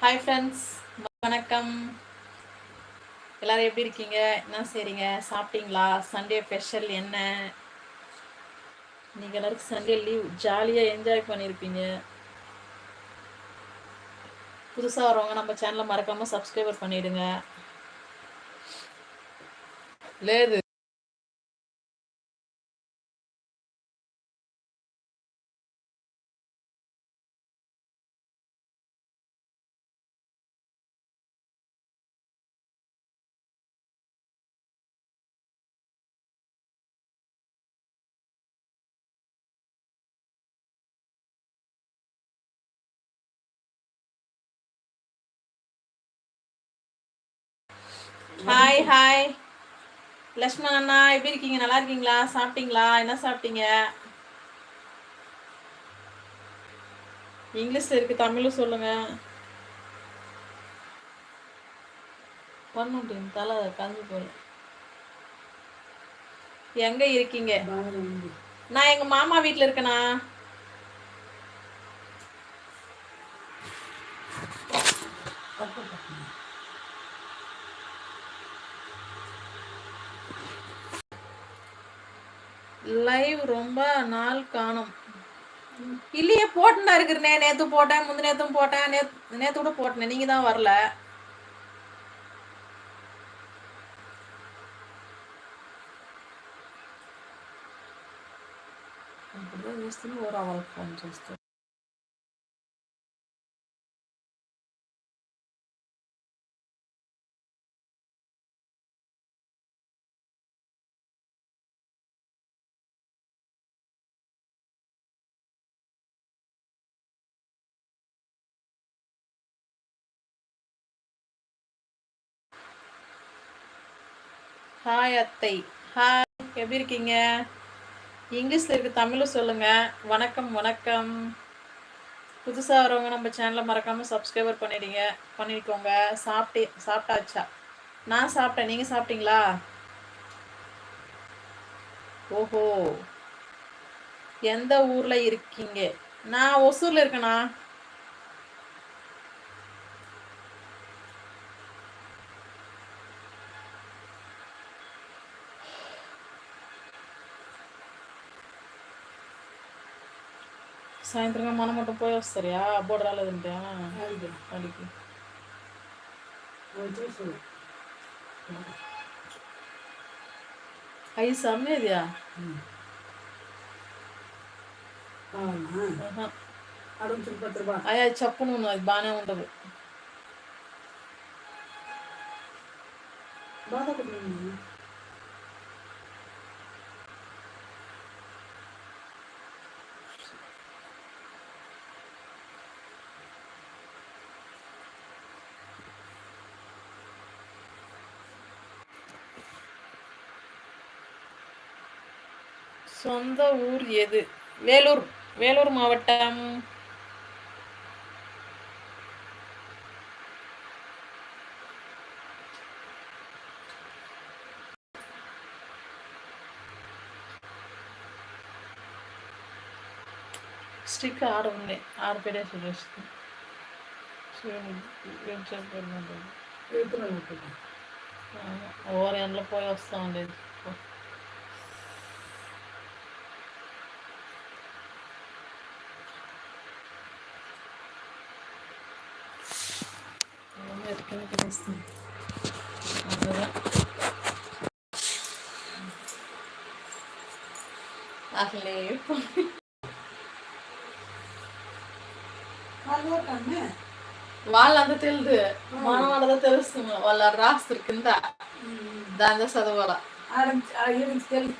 Hi friends வணக்கம். எல்லாரும் எப்படி இருக்கீங்க? என்ன செய்றீங்க? சாப்பிட்டீங்களா? சண்டே ஸ்பெஷல் என்ன? நீங்கள் எல்லாருக்கும் சண்டே லீவ் ஜாலியாக என்ஜாய் பண்ணியிருப்பீங்க புதுசாக வரவங்க நம்ம சேனலை மறக்காமல் சப்ஸ்கிரைபர் பண்ணிடுங்க. லேது ஹாய் ஹாய் லக்ஷ்மண் அண்ணா எப்படி இருக்கீங்க? நல்லா இருக்கீங்களா? சாப்பிட்டீங்களா? என்ன சாப்பிட்டீங்க? இங்கிலீஷ்ல இருக்கு தமிழும் சொல்லுங்க. பண்ணுட்டேன் தலை கலந்து போல எங்க இருக்கீங்க? நான் எங்க மாமா வீட்ல இருக்கேனா லைவ் ரொம்ப நாள் காணும் இல்லையே போட்டுனா இருக்கிறனே நேத்து போட்டேன் முந்தின நேத்தும் போட்டேன் நேத்து நேத்து கூட போட்டேன் நீங்க தான் வரல அப்படிதான் చేస్తుంది ఓ వాళ్ళకి ఫోన్ చేస్తారు ஹாய் அத்தை. ஹாய் எப்படி இருக்கீங்க? இங்கிலீஷில் இருக்க தமிழும் சொல்லுங்கள் வணக்கம் வணக்கம். புதுசாக வரவங்க நம்ம சேனலை மறக்காமல் சப்ஸ்கிரைபர் பண்ணிடுங்க. பண்ணிக்கோங்க. சாப்பிட்டே சாப்பிட்டாச்சா? நான் சாப்பிட்டேன். நீங்கள் சாப்பிட்டீங்களா? ஓஹோ. எந்த ஊரில் இருக்கீங்க? நான் ஒசூரில் இருக்கேண்ணா సాయంత్రం మనం అటు పోయి వస్తారు. అబ్బోడు రాలేదంటే అడిగి అవి సమ్మేదియా అయ్యా చెప్పు నువ్వు అది బాగానే ఉండదు బాధ சொந்த ஊர் எது வேலூர் வேலூர் மாவட்டம் స్టిక్ ఆడ ఉంది ఆడ పెట్టేసి వస్తుంది ఓవర్ ఎండలో పోయి వస్తా ఉండేది ఎత్తుకొని తినేస్తుంది అసలే వాళ్ళంతా తెలుదు మనం వాళ్ళదా తెలుస్తుంది వాళ్ళ రాస్తారు కింద దాని చదవాల తెలుసు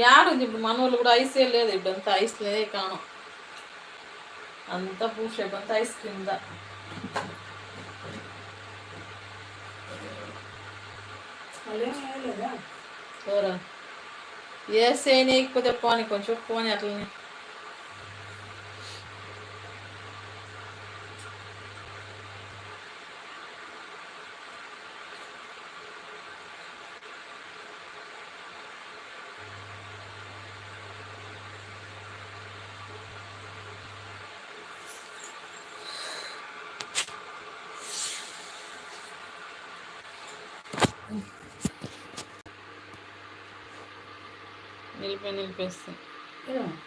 యాడుంది ఇప్పుడు మన ఊళ్ళో కూడా ఐసే లేదు. ఇప్పుడు అంతా ఐస్ లేదే కాணும் అంతా పూ షేప్ అంతా ఐస్ క్రీమ్ దా వాళ్ళేం నీకపోతే పోని కొంచెం పోని అట్లనే. నిలిపి నిలిపేస్తాయి ఏం?